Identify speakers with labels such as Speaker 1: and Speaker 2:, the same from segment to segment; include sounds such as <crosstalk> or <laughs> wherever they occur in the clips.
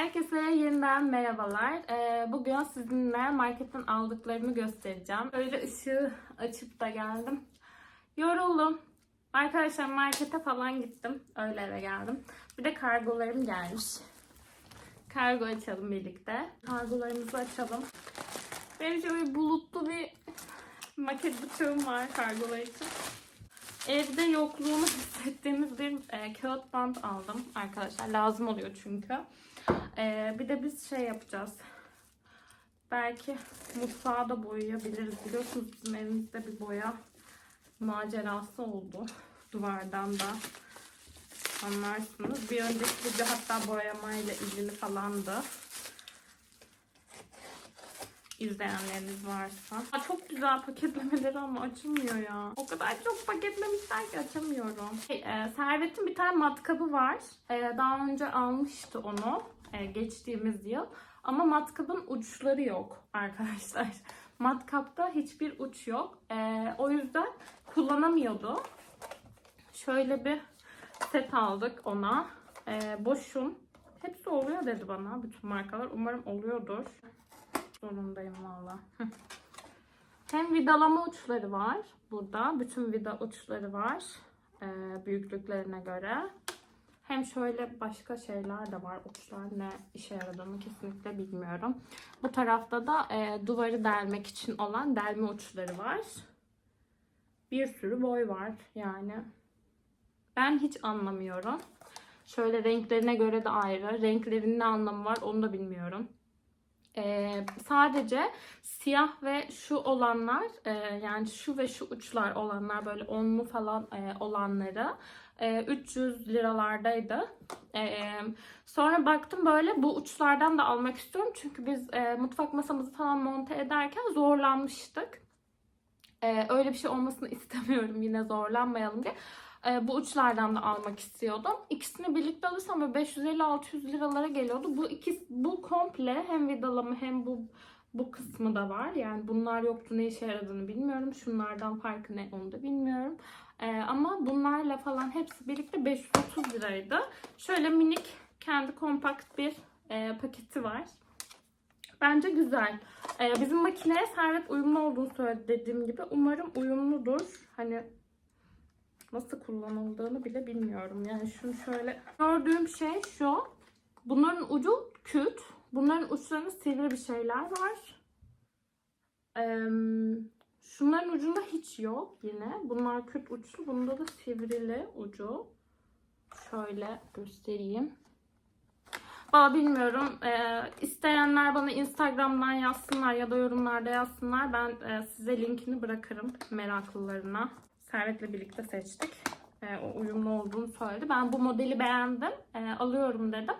Speaker 1: Herkese yeniden merhabalar. Ee, bugün sizinle marketten aldıklarımı göstereceğim. Öyle ışığı açıp da geldim. Yoruldum. Arkadaşlar markete falan gittim. Öyle eve geldim. Bir de kargolarım gelmiş. Kargo açalım birlikte. Kargolarımızı açalım. Benim şöyle bulutlu bir maket bıçağım var kargolar için. Evde yokluğunu <laughs> hissettiğimiz bir e, kağıt bant aldım arkadaşlar. Lazım oluyor çünkü. E, bir de biz şey yapacağız. Belki mutfağı da boyayabiliriz. Biliyorsunuz bizim evimizde bir boya macerası oldu. Duvardan da anlarsınız. Bir önceki video hatta boyamayla ilgili falandı izleyenleriniz varsa. Aa, çok güzel paketlemeleri ama açılmıyor ya. O kadar çok paketlemişler ki açamıyorum. Şey, e, Servet'in bir tane matkabı var. E, daha önce almıştı onu e, geçtiğimiz yıl. Ama matkabın uçları yok arkadaşlar. <laughs> Matkapta hiçbir uç yok. E, o yüzden kullanamıyordu. Şöyle bir set aldık ona. E, boşum. Hepsi oluyor dedi bana bütün markalar. Umarım oluyordur zorundayım valla. <laughs> Hem vidalama uçları var burada. Bütün vida uçları var. e, büyüklüklerine göre. Hem şöyle başka şeyler de var. Uçlar ne işe yaradığını kesinlikle bilmiyorum. Bu tarafta da e, duvarı delmek için olan delme uçları var. Bir sürü boy var yani. Ben hiç anlamıyorum. Şöyle renklerine göre de ayrı. Renklerinin ne anlamı var onu da bilmiyorum. Ee, sadece siyah ve şu olanlar e, yani şu ve şu uçlar olanlar böyle onlu falan e, olanları e, 300 liralardaydı. E, sonra baktım böyle bu uçlardan da almak istiyorum çünkü biz e, mutfak masamızı falan monte ederken zorlanmıştık. E, öyle bir şey olmasını <laughs> istemiyorum yine zorlanmayalım diye. Bu uçlardan da almak istiyordum. İkisini birlikte alırsam böyle 550-600 liralara geliyordu. Bu ikisi bu komple hem vidalama hem bu bu kısmı da var. Yani bunlar yoktu ne işe yaradığını bilmiyorum. Şunlardan farkı ne onu da bilmiyorum. E, ama bunlarla falan hepsi birlikte 530 liraydı. Şöyle minik kendi kompakt bir e, paketi var. Bence güzel. E, bizim makineye servet uyumlu olduğunu söyledi dediğim gibi. Umarım uyumludur. Hani nasıl kullanıldığını bile bilmiyorum. Yani şunu şöyle gördüğüm şey şu. Bunların ucu küt. Bunların uçlarında sivri bir şeyler var. Ee, şunların ucunda hiç yok yine. Bunlar küt uçlu. Bunda da sivrili ucu. Şöyle göstereyim. Valla bilmiyorum. Ee, isteyenler bana Instagram'dan yazsınlar ya da yorumlarda yazsınlar. Ben e, size linkini bırakırım meraklılarına. Servet'le birlikte seçtik. E, o uyumlu olduğunu söyledi. Ben bu modeli beğendim. E, alıyorum dedim.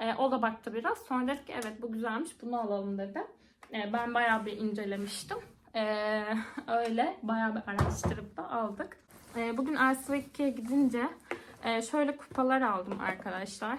Speaker 1: E, o da baktı biraz. Sonra dedik ki evet bu güzelmiş bunu alalım dedi. E, ben bayağı bir incelemiştim. E, <laughs> öyle bayağı bir araştırıp da aldık. E, bugün Elsivek'e gidince e, şöyle kupalar aldım arkadaşlar.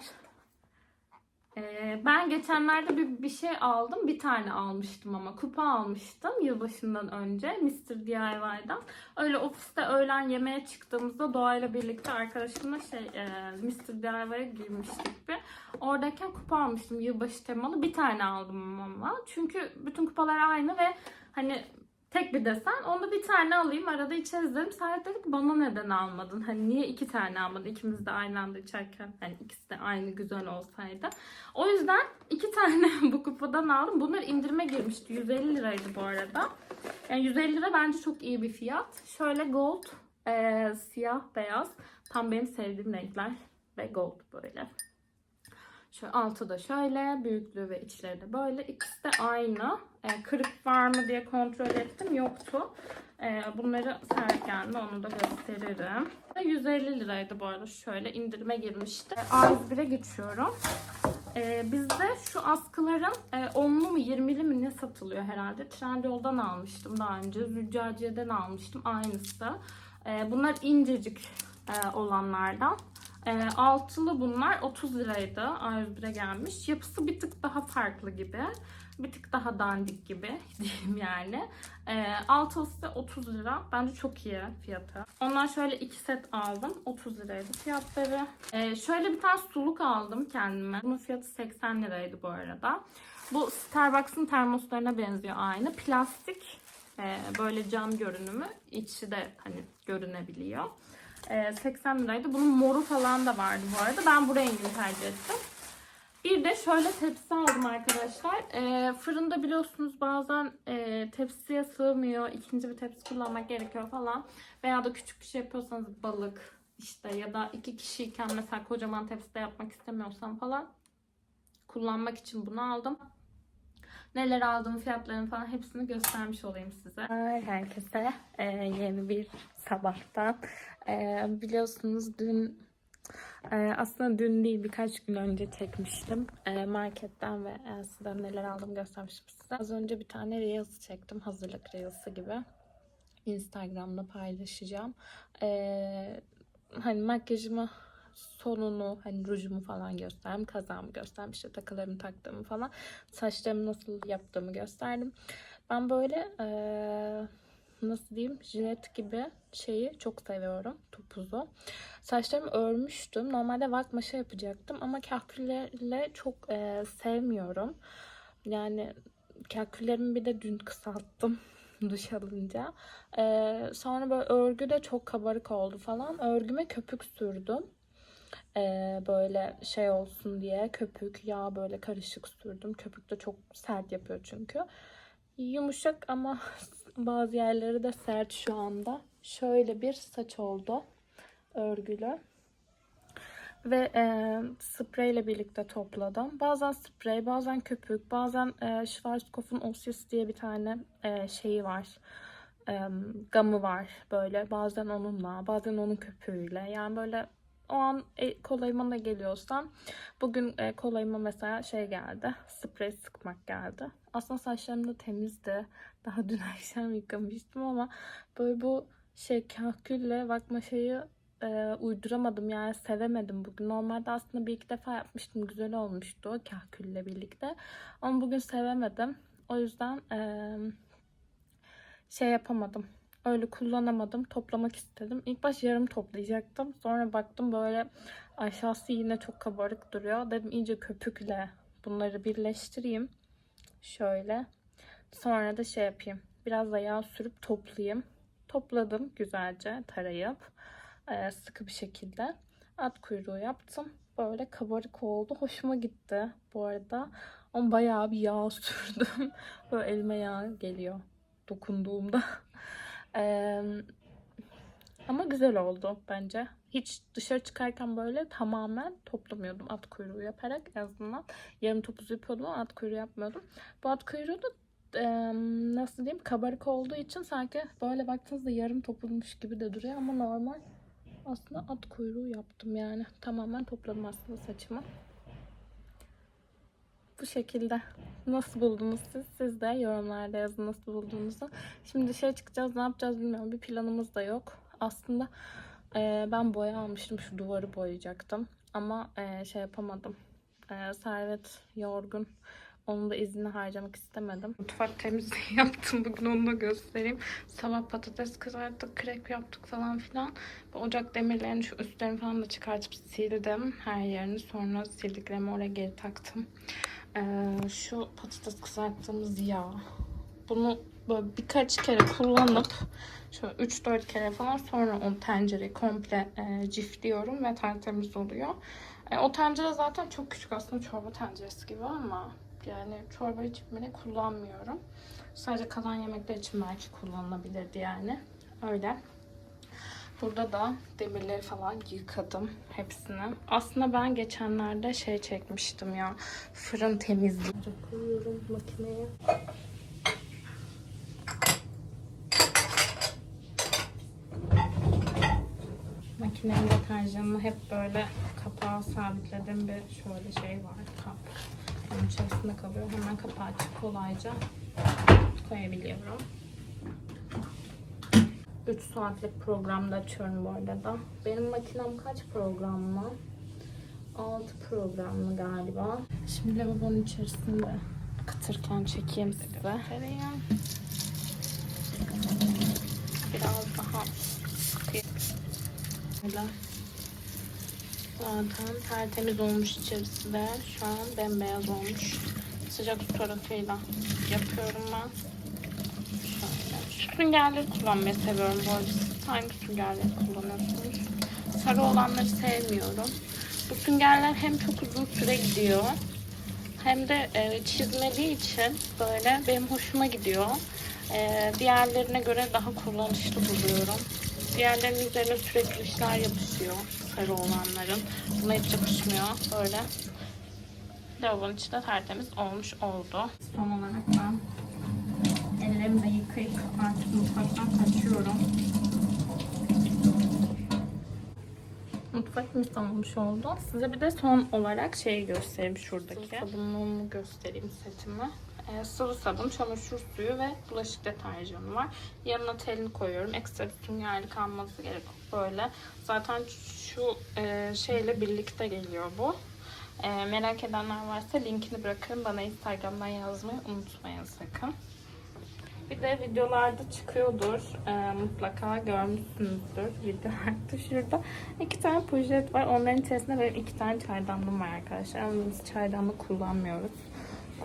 Speaker 1: Ee, ben geçenlerde bir, bir şey aldım. Bir tane almıştım ama. Kupa almıştım yılbaşından önce. Mr. DIY'dan. Öyle ofiste öğlen yemeğe çıktığımızda doğayla birlikte arkadaşımla şey e, Mr. DIY'ye girmiştik bir. Oradayken kupa almıştım yılbaşı temalı. Bir tane aldım ama. Çünkü bütün kupalar aynı ve hani tek bir desen. Onu bir tane alayım arada içeriz dedim. Serhat dedi ki bana neden almadın? Hani niye iki tane almadın? İkimiz de aynı anda içerken hani ikisi de aynı güzel olsaydı. O yüzden iki <laughs> tane bu kupadan aldım. Bunlar indirime girmişti. 150 liraydı bu arada. Yani 150 lira bence çok iyi bir fiyat. Şöyle gold, e, siyah, beyaz. Tam benim sevdiğim renkler. Ve gold böyle. Şöyle altı da şöyle. Büyüklüğü ve içleri de böyle. İkisi de aynı. E, kırık var mı diye kontrol ettim. Yoktu. E, bunları serken de onu da gösteririm. 150 liraydı bu arada. Şöyle indirime girmişti. A101'e geçiyorum. E, bizde şu askıların e, 10'lu mu 20'li mi ne satılıyor herhalde. Trendyol'dan almıştım daha önce. Züccaciye'den almıştım. Aynısı. E, bunlar incecik e, olanlardan. E, altılı bunlar 30 liraydı. A101'e gelmiş. Yapısı bir tık daha farklı gibi. Bir tık daha dandik gibi <laughs> diyeyim yani. E, altılısı 30 lira. Bence çok iyi fiyatı. Ondan şöyle iki set aldım. 30 liraydı fiyatları. E, şöyle bir tane suluk aldım kendime. Bunun fiyatı 80 liraydı bu arada. Bu Starbucks'ın termoslarına benziyor aynı. Plastik e, böyle cam görünümü. İçi de hani görünebiliyor. E, 80 liraydı. Bunun moru falan da vardı bu arada. Ben bu rengini tercih ettim. Bir de şöyle tepsi aldım arkadaşlar. E, fırında biliyorsunuz bazen e, tepsiye sığmıyor. İkinci bir tepsi kullanmak gerekiyor falan. Veya da küçük bir şey yapıyorsanız balık işte ya da iki kişiyken mesela kocaman tepside yapmak istemiyorsam falan kullanmak için bunu aldım. Neler aldım, fiyatlarını falan hepsini göstermiş olayım size. Herkese e, yeni bir sabahtan. E, biliyorsunuz dün e, aslında dün değil birkaç gün önce çekmiştim. E, marketten ve Elsa'dan neler aldım göstermiştim size. Az önce bir tane Reels çektim. Hazırlık Reels'ı gibi. Instagram'da paylaşacağım. E, hani makyajımı sonunu hani rujumu falan gösterdim. Kazağımı gösterdim. işte takılarımı taktığımı falan. Saçlarımı nasıl yaptığımı gösterdim. Ben böyle eee, nasıl diyeyim jilet gibi şeyi çok seviyorum. Topuzu. Saçlarımı örmüştüm. Normalde vat maşa yapacaktım ama kahküllerle çok eee, sevmiyorum. Yani kahküllerimi bir de dün kısalttım <laughs> duş alınca. Eee, sonra böyle örgü de çok kabarık oldu falan. Örgüme köpük sürdüm. Ee, böyle şey olsun diye köpük, yağ böyle karışık sürdüm. Köpük de çok sert yapıyor çünkü. Yumuşak ama <laughs> bazı yerleri de sert şu anda. Şöyle bir saç oldu örgülü. Ve e, spreyle birlikte topladım. Bazen sprey, bazen köpük, bazen e, Schwarzkopf'un Osius diye bir tane e, şeyi var. E, gamı var böyle. Bazen onunla, bazen onun köpüğüyle. Yani böyle o an e, kolayıma ne geliyorsam bugün e, kolayıma mesela şey geldi sprey sıkmak geldi. Aslında saçlarım da temizdi. Daha dün <laughs> akşam yıkamıştım ama böyle bu şey kahkülle bakma şeyi e, uyduramadım yani sevemedim bugün. Normalde aslında bir iki defa yapmıştım. Güzel olmuştu o kahkülle birlikte. Ama bugün sevemedim. O yüzden e, şey yapamadım öyle kullanamadım. Toplamak istedim. İlk baş yarım toplayacaktım. Sonra baktım böyle aşağısı yine çok kabarık duruyor. Dedim iyice köpükle bunları birleştireyim. Şöyle. Sonra da şey yapayım. Biraz da yağ sürüp toplayayım. Topladım güzelce tarayıp. Ee, sıkı bir şekilde. At kuyruğu yaptım. Böyle kabarık oldu. Hoşuma gitti bu arada. Ama bayağı bir yağ <laughs> sürdüm. Böyle elime yağ geliyor dokunduğumda. Ee, ama güzel oldu bence. Hiç dışarı çıkarken böyle tamamen toplamıyordum at kuyruğu yaparak en azından. Yarım topuz yapıyordum ama at kuyruğu yapmıyordum. Bu at kuyruğu da e, nasıl diyeyim kabarık olduğu için sanki böyle baktığınızda yarım topuzmuş gibi de duruyor ama normal aslında at kuyruğu yaptım yani. Tamamen topladım aslında saçımı. Bu şekilde. Nasıl buldunuz siz? Siz de yorumlarda yazın nasıl bulduğunuzu. Şimdi dışarı çıkacağız. Ne yapacağız bilmiyorum. Bir planımız da yok. Aslında e, ben boya almıştım. Şu duvarı boyayacaktım. Ama e, şey yapamadım. E, Servet yorgun. Onun da izni harcamak istemedim. Mutfak temizliği <laughs> yaptım. Bugün onu da göstereyim. Sabah patates kızarttık, krep yaptık falan filan. Ocak demirlerini, şu üstlerini falan da çıkartıp sildim. Her yerini. Sonra sildiklerimi oraya geri taktım. Ee, şu patates kızarttığımız yağ. Bunu böyle birkaç kere kullanıp şöyle 3-4 kere falan sonra o tencereyi komple e, cifliyorum ve tertemiz oluyor. E, o tencere zaten çok küçük aslında çorba tenceresi gibi ama yani çorba için bile kullanmıyorum. Sadece kalan yemekler için belki kullanılabilirdi yani. Öyle. Burada da demirleri falan yıkadım hepsini. Aslında ben geçenlerde şey çekmiştim ya. Fırın temizliği. Koyuyorum makineye. Makinenin deterjanını hep böyle kapağı sabitlediğim bir şöyle şey var. Kap. Onun içerisinde kalıyor. Hemen kapağı açıp kolayca koyabiliyorum. 3 saatlik programda açıyorum bu arada. Benim makinem kaç programlı? 6 programlı galiba. Şimdi lavabonun içerisinde akıtırken çekeyim size. Tereyağı. Biraz daha sıkayım. Böyle. Zaten tertemiz olmuş içerisi de. Şu an bembeyaz olmuş. Sıcak su tarafıyla yapıyorum ben. Süngerleri kullanmayı seviyorum bu arada. Siz hangi süngerleri kullanıyorsunuz? Sarı olanları sevmiyorum. Bu süngerler hem çok uzun süre gidiyor hem de e, çizmediği için böyle benim hoşuma gidiyor. E, diğerlerine göre daha kullanışlı buluyorum. Diğerlerinin üzerine sürekli işler yapışıyor. Sarı olanların. Buna hiç yapışmıyor. Böyle. Lavabonun içi de tertemiz olmuş oldu. Son olarak ben ellerimi de yıkayıp artık mutfaktan kaçıyorum. Mutfak yıkanmış oldu. Size bir de son olarak şeyi göstereyim şuradaki. Sıvı sabunluğumu göstereyim setimi. Ee, sıvı sabun, çamaşır suyu ve bulaşık deterjanı var. Yanına telini koyuyorum. Ekstra bir süngerlik alması gerek böyle. Zaten şu e, şeyle birlikte geliyor bu. E, merak edenler varsa linkini bırakırım. Bana Instagram'dan yazmayı unutmayın sakın. Bir de videolarda çıkıyordur. Ee, mutlaka görmüşsünüzdür videolarda. <laughs> Şurada iki tane poşet var. Onların içerisinde benim iki tane çaydanlığım var arkadaşlar. Ama biz çaydanlık kullanmıyoruz.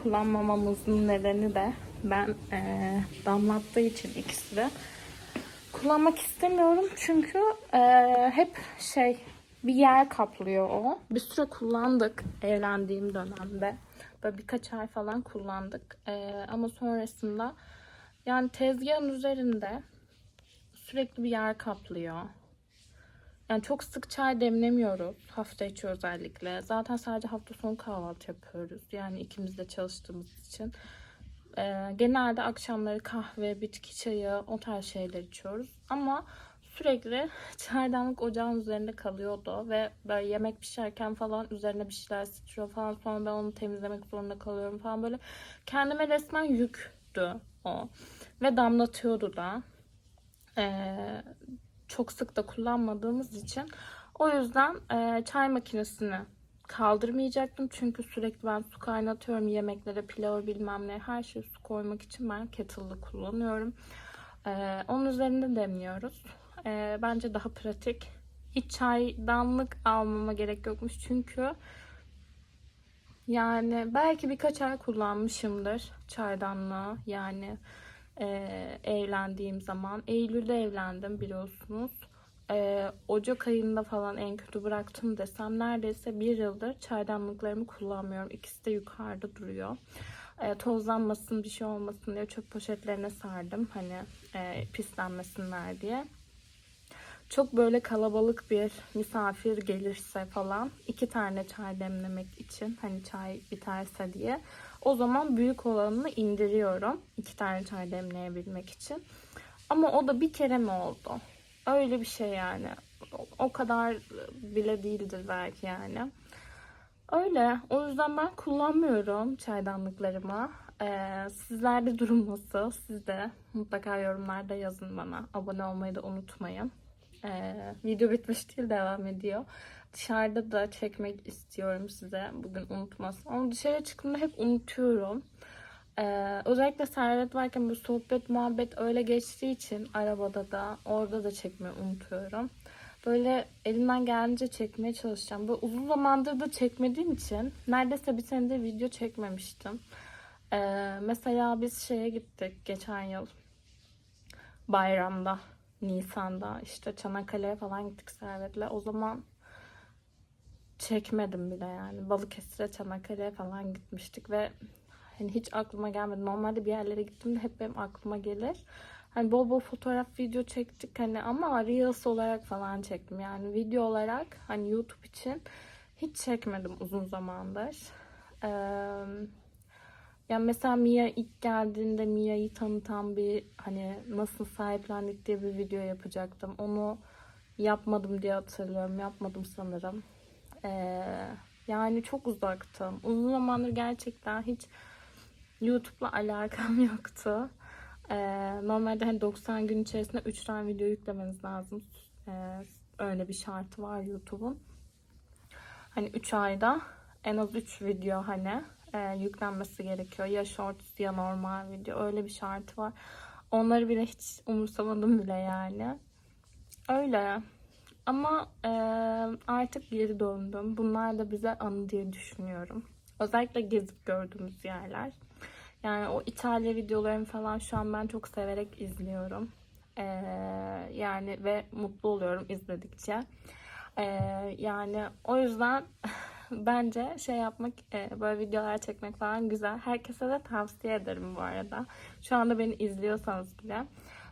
Speaker 1: Kullanmamamızın nedeni de ben ee, damlattığı için ikisi de kullanmak istemiyorum. Çünkü ee, hep şey bir yer kaplıyor o. Bir süre kullandık evlendiğim dönemde. Böyle birkaç ay falan kullandık. Ee, ama sonrasında yani tezgahın üzerinde sürekli bir yer kaplıyor. Yani çok sık çay demlemiyoruz. Hafta içi özellikle. Zaten sadece hafta sonu kahvaltı yapıyoruz. Yani ikimiz de çalıştığımız için. Ee, genelde akşamları kahve, bitki çayı o tarz şeyler içiyoruz. Ama sürekli <laughs> çaydanlık ocağın üzerinde kalıyordu. Ve böyle yemek pişerken falan üzerine bir şeyler sıçrıyor falan. Sonra ben onu temizlemek zorunda kalıyorum falan. Böyle kendime resmen yüktü o. Ve damlatıyordu da. Ee, çok sık da kullanmadığımız için. O yüzden e, çay makinesini kaldırmayacaktım. Çünkü sürekli ben su kaynatıyorum yemeklere, pilavı bilmem ne. Her şeyi su koymak için ben kettle'ı kullanıyorum. Ee, onun üzerinde demliyoruz. Ee, bence daha pratik. Hiç çaydanlık almama gerek yokmuş. Çünkü yani belki birkaç ay kullanmışımdır çaydanlığı. Yani e, evlendiğim zaman. Eylül'de evlendim biliyorsunuz. E, Ocak ayında falan en kötü bıraktım desem neredeyse bir yıldır çaydanlıklarımı kullanmıyorum. İkisi de yukarıda duruyor. E, tozlanmasın bir şey olmasın diye çöp poşetlerine sardım. Hani e, pislenmesinler diye. Çok böyle kalabalık bir misafir gelirse falan iki tane çay demlemek için hani çay biterse diye o zaman büyük olanını indiriyorum. iki tane çay demleyebilmek için. Ama o da bir kere mi oldu? Öyle bir şey yani. O kadar bile değildir belki yani. Öyle. O yüzden ben kullanmıyorum çaydanlıklarımı. Ee, sizlerde durum nasıl? Siz de mutlaka yorumlarda yazın bana. Abone olmayı da unutmayın. Ee, video bitmiş değil devam ediyor. Dışarıda da çekmek istiyorum size. Bugün unutmasın. Ama dışarı çıktığımda hep unutuyorum. Ee, özellikle Servet varken bu sohbet muhabbet öyle geçtiği için arabada da orada da çekmeyi unutuyorum. Böyle elimden geldiğince çekmeye çalışacağım. Böyle uzun zamandır da çekmediğim için neredeyse bir senedir video çekmemiştim. Ee, mesela biz şeye gittik geçen yıl bayramda Nisan'da işte Çanakkale'ye falan gittik Servet'le. O zaman çekmedim bile yani. Balıkesir'e, Çanakkale'ye falan gitmiştik ve hani hiç aklıma gelmedi. Normalde bir yerlere gittiğimde hep benim aklıma gelir. Hani bol bol fotoğraf, video çektik hani ama Reels olarak falan çektim. Yani video olarak hani YouTube için hiç çekmedim uzun zamandır. Ee, yani mesela Mia ilk geldiğinde Mia'yı tanıtan bir hani nasıl sahiplendik diye bir video yapacaktım. Onu yapmadım diye hatırlıyorum. Yapmadım sanırım. Ee, yani çok uzaktım. Uzun zamandır gerçekten hiç YouTube'la alakam <laughs> yoktu. Ee, normalde hani 90 gün içerisinde 3 tane video yüklemeniz lazım. Ee, öyle bir şartı var YouTube'un. Hani 3 ayda en az 3 video hani e, yüklenmesi gerekiyor. Ya shorts ya normal video. Öyle bir şartı var. Onları bile hiç umursamadım bile yani. Öyle. Ama e, artık geri döndüm. Bunlar da bize anı diye düşünüyorum. Özellikle gezip gördüğümüz yerler. Yani o İtalya videolarını falan şu an ben çok severek izliyorum. E, yani ve mutlu oluyorum izledikçe. E, yani o yüzden <laughs> bence şey yapmak, e, böyle videolar çekmek falan güzel. Herkese de tavsiye ederim bu arada. Şu anda beni izliyorsanız bile.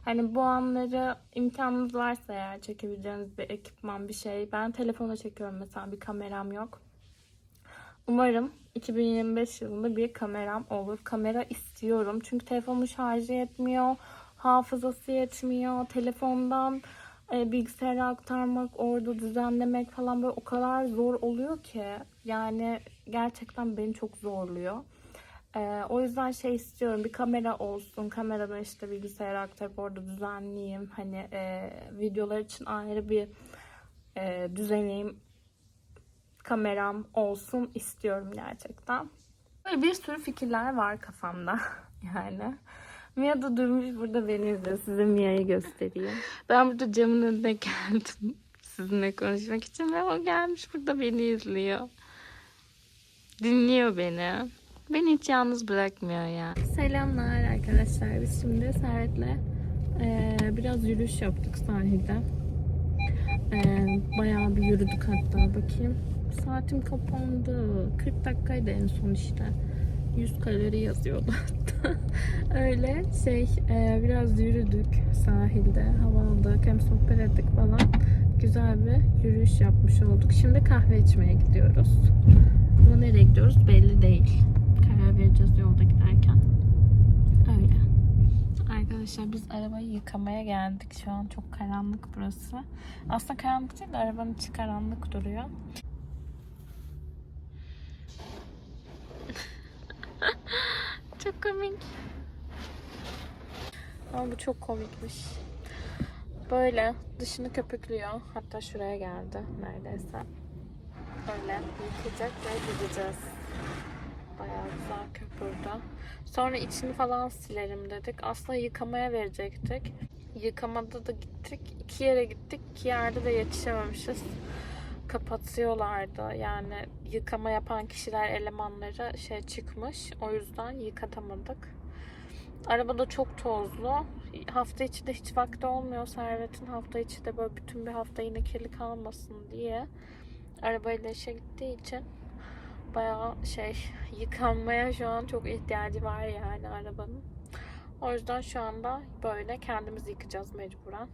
Speaker 1: Hani bu anları imkanınız varsa eğer çekebileceğiniz bir ekipman bir şey. Ben telefona çekiyorum mesela bir kameram yok. Umarım 2025 yılında bir kameram olur. Kamera istiyorum. Çünkü telefonun şarjı yetmiyor. Hafızası yetmiyor. Telefondan e, bilgisayara aktarmak, orada düzenlemek falan böyle o kadar zor oluyor ki. Yani gerçekten beni çok zorluyor. Ee, o yüzden şey istiyorum bir kamera olsun kameradan işte bilgisayara aktarıp orada düzenleyeyim hani e, videolar için ayrı bir e, düzenleyeyim kameram olsun istiyorum gerçekten. Böyle bir sürü fikirler var kafamda <laughs> yani. Mia da durmuş burada beni izliyor. Size Mia'yı göstereyim. Ben burada camın önüne geldim <laughs> sizinle konuşmak için ve o gelmiş burada beni izliyor. Dinliyor beni. Beni hiç yalnız bırakmıyor ya. Selamlar arkadaşlar. Biz şimdi Servet'le eee, biraz yürüyüş yaptık sahilde. Eee, bayağı bir yürüdük hatta. Bakayım. Saatim kapandı. 40 dakikaydı en son işte. 100 kalori yazıyordu. <laughs> Öyle şey eee, biraz yürüdük sahilde. Hava aldık hem sohbet ettik falan. Güzel bir yürüyüş yapmış olduk. Şimdi kahve içmeye gidiyoruz. Ama nereye gidiyoruz belli değil karar vereceğiz yolda giderken. Öyle. Arkadaşlar biz arabayı yıkamaya geldik. Şu an çok karanlık burası. Aslında karanlık değil de arabanın içi karanlık duruyor. <laughs> çok komik. Ama bu çok komikmiş. Böyle dışını köpüklüyor. Hatta şuraya geldi neredeyse. Öyle yıkayacak ve gideceğiz. Bayağı güzel köpürdü. Sonra içini falan silerim dedik. Aslında yıkamaya verecektik. Yıkamada da gittik. İki yere gittik. İki yerde de yetişememişiz. Kapatıyorlardı. Yani yıkama yapan kişiler elemanları şey çıkmış. O yüzden yıkatamadık. Araba da çok tozlu. Hafta içi de hiç vakti olmuyor Servet'in. Hafta içi de böyle bütün bir hafta yine kirli kalmasın diye. Arabayla işe gittiği için bayağı şey yıkanmaya şu an çok ihtiyacı var yani arabanın. O yüzden şu anda böyle kendimiz yıkayacağız mecburen.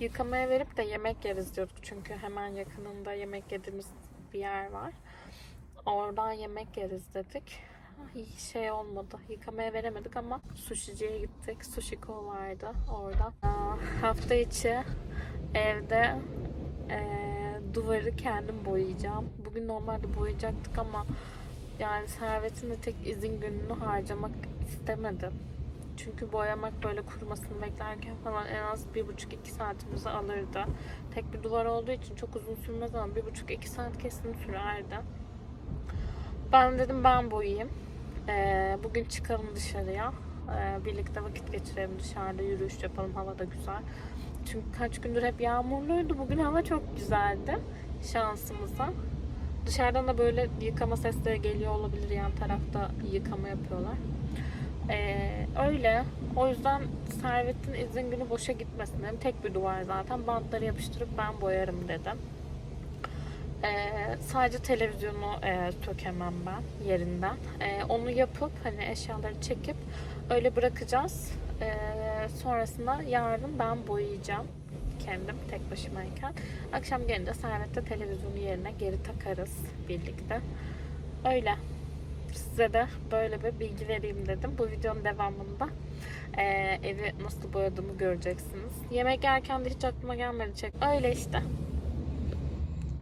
Speaker 1: Yıkamaya verip de yemek yeriz diyorduk çünkü hemen yakınında yemek yediğimiz bir yer var. Oradan yemek yeriz dedik. Hiç şey olmadı. Yıkamaya veremedik ama sushiciye gittik. Sushiko vardı orada. Hafta içi evde eee, duvarı kendim boyayacağım. Bugün normalde boyayacaktık ama yani Servet'in de tek izin gününü harcamak istemedim. Çünkü boyamak böyle kurumasını beklerken falan en az bir buçuk iki saatimizi alırdı. Tek bir duvar olduğu için çok uzun sürmez ama bir buçuk iki saat kesin sürerdi. Ben dedim ben boyayayım. Ee, bugün çıkalım dışarıya. Ee, birlikte vakit geçirelim dışarıda yürüyüş yapalım. Hava da güzel. Çünkü kaç gündür hep yağmurluydu. Bugün hava çok güzeldi. Şansımıza. Dışarıdan da böyle yıkama sesleri geliyor olabilir. Yan tarafta yıkama yapıyorlar. Ee, öyle. O yüzden Servet'in izin günü boşa gitmesin dedim. Tek bir duvar zaten. Bantları yapıştırıp ben boyarım dedim. Ee, sadece televizyonu e, sökemem ben yerinden. Ee, onu yapıp hani eşyaları çekip öyle bırakacağız. Ee, sonrasında yarın ben boyayacağım kendim tek başımayken. Akşam gelince Servet'te televizyonu yerine geri takarız birlikte. Öyle. Size de böyle bir bilgi vereyim dedim. Bu videonun devamında e, evi nasıl boyadığımı göreceksiniz. Yemek yerken de hiç aklıma gelmedi. Öyle işte.